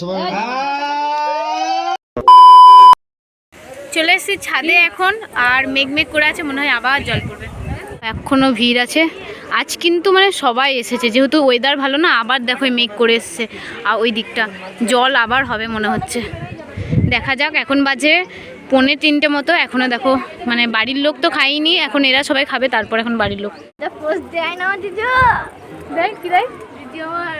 সবাই। চলে এসেছি ছাদে এখন আর মেঘ মেঘ করে আছে মনে হয় আবার জল পড়বে। এখনও ভিড় আছে। আজ কিন্তু মানে সবাই এসেছে যেহেতু ওয়েদার ভালো না আবার দেখো মেঘ করে এসছে। আর ওই দিকটা জল আবার হবে মনে হচ্ছে। দেখা যাক এখন বাজে পৌনে তিনটে মতো এখনও দেখো মানে বাড়ির লোক তো খাইনি এখন এরা সবাই খাবে তারপর এখন বাড়ির লোক। দেয় না দিদি দেয় কি দেয়? দিদি আমার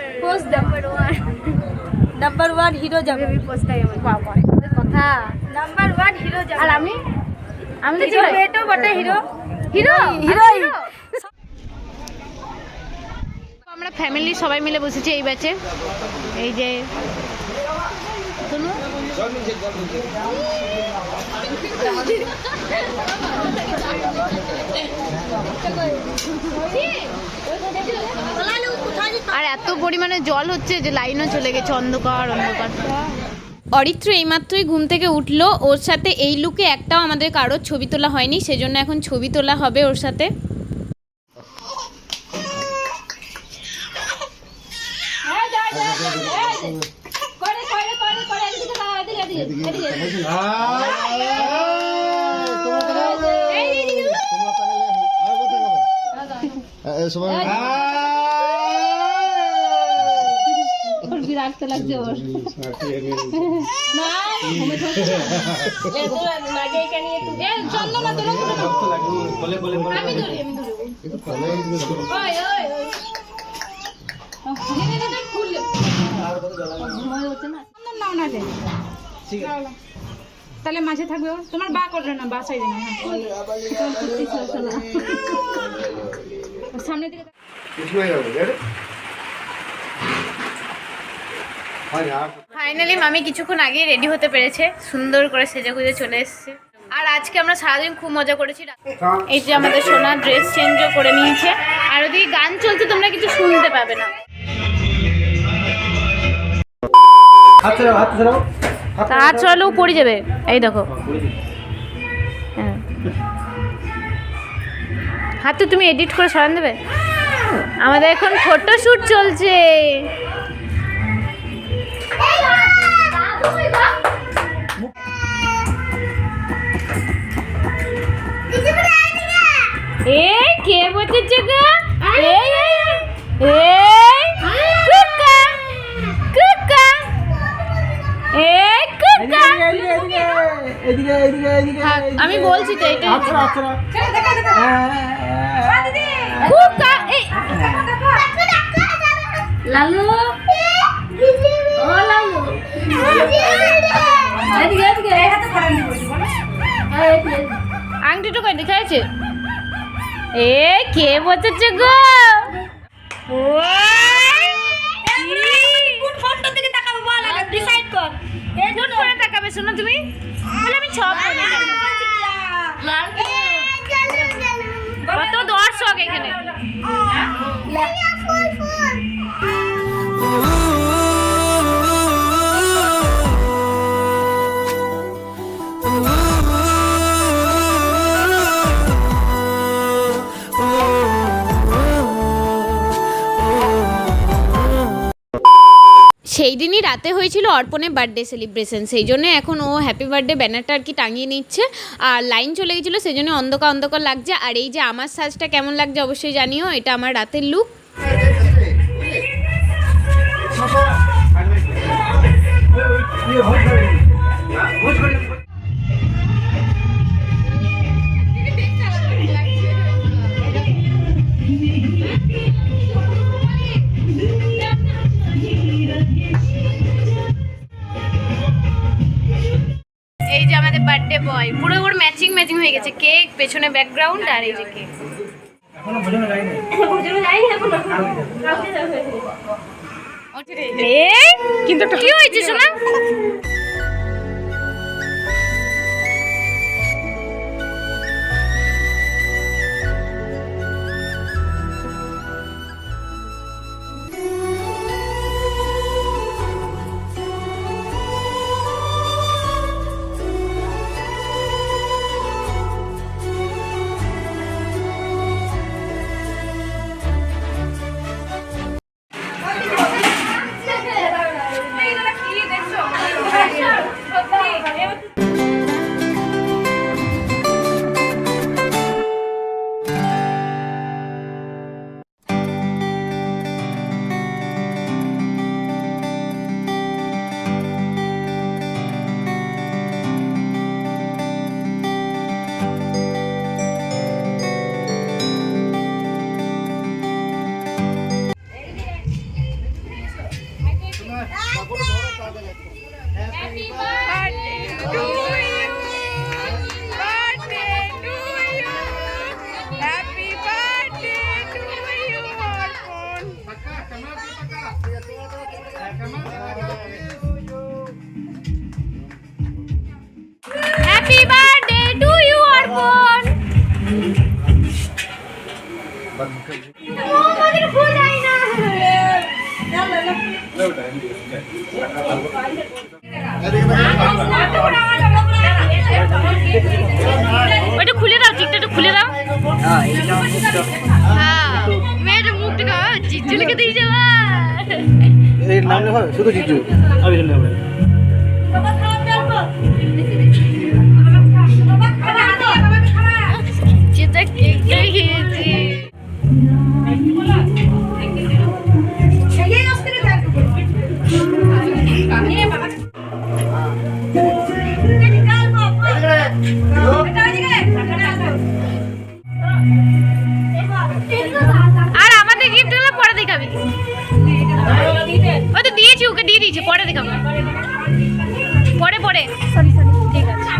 নাম্বার ওয়ান হিরো যাবে। আমি পোস্ট দেয় আমার বাবা কথা। নাম্বার ওয়ান হিরো যাবে। আর আমি? আমি তো বেটো বটে হিরো হিরো হিরো আমরা ফ্যামিলি সবাই মিলে বসেছি এই ব্যাচে এই যে শুনো আর এত পরিমাণে জল হচ্ছে যে লাইনও চলে গেছে অন্ধকার অন্ধকার অরিত্র এইমাত্রই ঘুম থেকে উঠল ওর সাথে এই লুকে একটাও আমাদের কারোর ছবি তোলা হয়নি সেজন্য এখন ছবি তোলা হবে ওর সাথে সবাই তাহলে মাঝে থাকবে ও। তোমার বা করল না বা সাইডে না হ্যাঁ। ওর সামনের দিকে ফাইনালি মামি কিছুক্ষণ আগে রেডি হতে পেরেছে। সুন্দর করে সেজে গুজে চলে এসেছে। আর আজকে আমরা সারাদিন খুব মজা করেছি। এই যে আমাদের সোনা ড্রেস চেঞ্জও করে নিয়েছে। আর ওদিকে গান চলছে তোমরা কিছু শুনতে পাবে না। তা হাত ছড়ালেও পড়ে যাবে। এই দেখো। হ্যাঁ হাতে তুমি এডিট করে সরান দেবে? আমাদের এখন ফটো শ্যুট চলছে। গো এই এই এই কুকা কুকা। এই কুকা। থাক, আমি বলছি তো এটা কুকা এই। লালু। ও লালু। এদিকে এদিকে। এই হাতে ধরে নিব আংটিটা কই দেখাইছে এ কে বসেছে গো? শোনো তুমি? বলে আমি সব কত দর্শক এখানে? সেই দিনই রাতে হয়েছিল অর্পণের বার্থডে সেলিব্রেশন সেই জন্য এখন ও হ্যাপি বার্থডে ব্যানারটা আর কি টাঙিয়ে নিচ্ছে আর লাইন চলে গেছিল সেই জন্য অন্ধকার অন্ধকার লাগছে আর এই যে আমার সাজটা কেমন লাগছে অবশ্যই জানিও এটা আমার রাতের লুক বার্থডে বয়। পুরো ওর ম্যাচিং ম্যাচিং হয়ে গেছে। কেক পেছনে ব্যাকগ্রাউন্ড আর এই যে কেক এই কিন্তু কি হয়েছে শোনা হ্যাপি বার্থডে টু ইউ অর্পণ ওইটা খুলে দাও চিকটা একটু খুলে দাও। হ্যাঁ। মেয়েটা মুখটা জিজ্জুলিকে দিয়ে যাবা এর নাম লেখা শুধু জিজু আমি ও তো দিয়েছি ওকে দিয়ে দিয়েছি পরে দেখাবো। পরে পরে। সরি সরি ঠিক আছে।